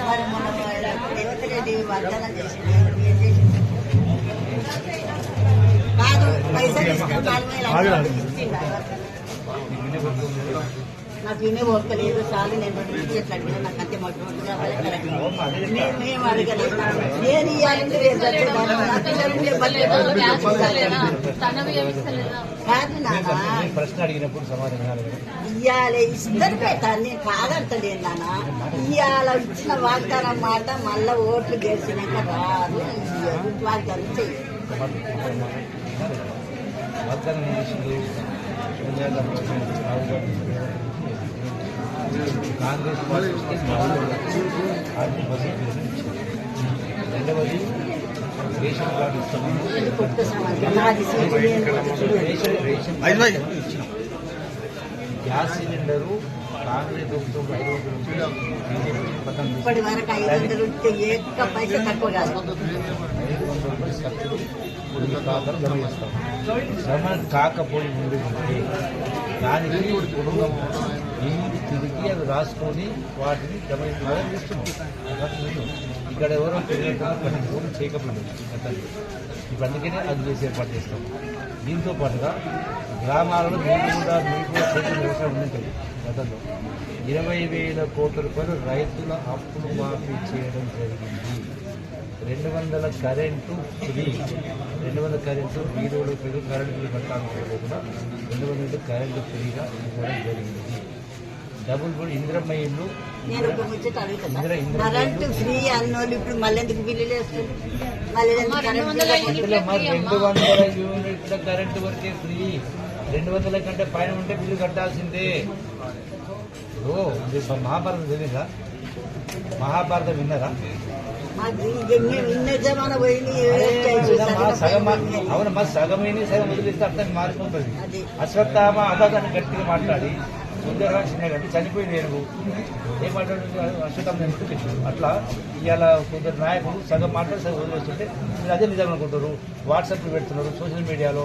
మరి మన రేవంత్ వాగ్దానం చేసింది ఏం చేసింది కాదు పైసలు ఇస్తే నాలుగు నాకు వినే ఓర్కలేదు చాలు నేను రెండు అడిగినా నాకు అంతే మొట్టమొదటి నేను మేము అడగలేదు నేను ఇవ్వాలంటే రేపు కాదు నాన్న. ప్రశ్న అడిగినప్పుడు సమాధానం ఇవాళ ఇద్దరు పెట్టాను నేను కాదంటలేదు నాన్న. ఇవాళ ఇచ్చిన వాగ్దానం మాట మళ్ళా ఓట్లు గెలిచినాక రాదు. వాగ్దానం చెయ్యి. వాగ్దానం కాంగ్రెస్ బడ్జెట్ రెండవది గ్యాస్ సిలిండరు కాంగ్రెస్ ప్రభుత్వం ఐదు వందల ఇప్పటి వరకు ఐదు వందలు ఉంటే ఏక తక్కువ కాదు కాకపోయి ఉంది దానికి కుటుంబం ఇంటి తిరిగి అవి రాసుకొని వాటిని జమ చేస్తున్నాం ఇక్కడ ఎవరో పిల్లలు చేయకపోయింది రోజులు గతంలో ఇప్పుడు అందుకనే అది చేసి ఏర్పాటు చేస్తాం. దీంతో పాటుగా గ్రామాలలో నీళ్ళు కూడా నీళ్ళు కూడా వ్యవసాయం ఉంటుంది గతంలో ఇరవై వేల కోట్ల రూపాయలు రైతుల అప్పులు మాఫీ చేయడం జరిగింది. రెండు వందల కరెంటు ఫ్రీ. రెండు వందల కరెంటు వీధులు కరెంటు బిల్లు కట్టాలని రెండు వందల కరెంటు ఫ్రీగా ఇవ్వడం జరిగింది. డబుల్ బెడ్ ఇంద్రమ్మ ఇల్లు నేను ఒక ముచ్చట అడుగుతున్నా ఇందిరా, ఇందిరా. కరెంటు ఫ్రీ అన్నోళ్ళు ఇప్పుడు మళ్ళీ ఎందుకు బిల్లులు మళ్ళీ అమ్మా, రెండు వందల యూనిట్ల కరెంటు వరకే ఫ్రీ. రెండు వందల కంటే పైన ఉంటే బిల్లు కట్టాల్సిందే. ఓ మహాభారతం తెలియదా మహాభారతం విన్నారా? అవును మా సగమైన సగం వదిలిస్తే అర్థం మారిపోతుంది. అశ్వత్థామ అబాధాన్ని గట్టిగా మాట్లాడి చిన్న అంటే చనిపోయింది ఏనుగు. ఏం మాట్లాడుతుంది అశ్వత్థామ ఎందుకు అట్లా ఇవాళ కొందరు నాయకులు సగం మాట్లాడి సగం వదిలేస్తుంటే మీరు అదే నిజం అనుకుంటారు వాట్సాప్లు పెడుతున్నారు సోషల్ మీడియాలో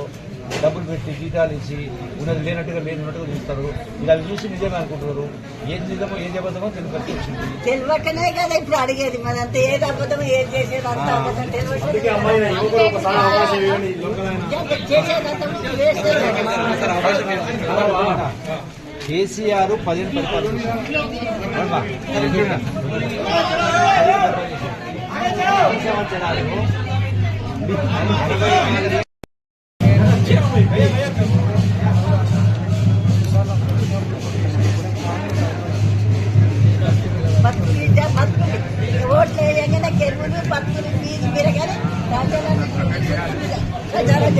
డబ్బులు పెట్టి జీతాలు ఇచ్చి ఉన్నది లేనట్టుగా లేనట్టుగా చూస్తారు. ఇలా అవి చూసి నిజమే అనుకుంటున్నారు. ఏది నిజమో ఏది అబద్ధమో తెలిపి వచ్చింది. తెలియకనే కదా ఇప్పుడు అడిగేది. మరి అంత ఏది అబద్ధం ఏది చేసేది అంత అబద్ధం? కేసీఆర్ పదిహేను పరిపాలన చేశారు. బతుకులు బతుకులు ఓట్లు వేయగానే ప్రజలను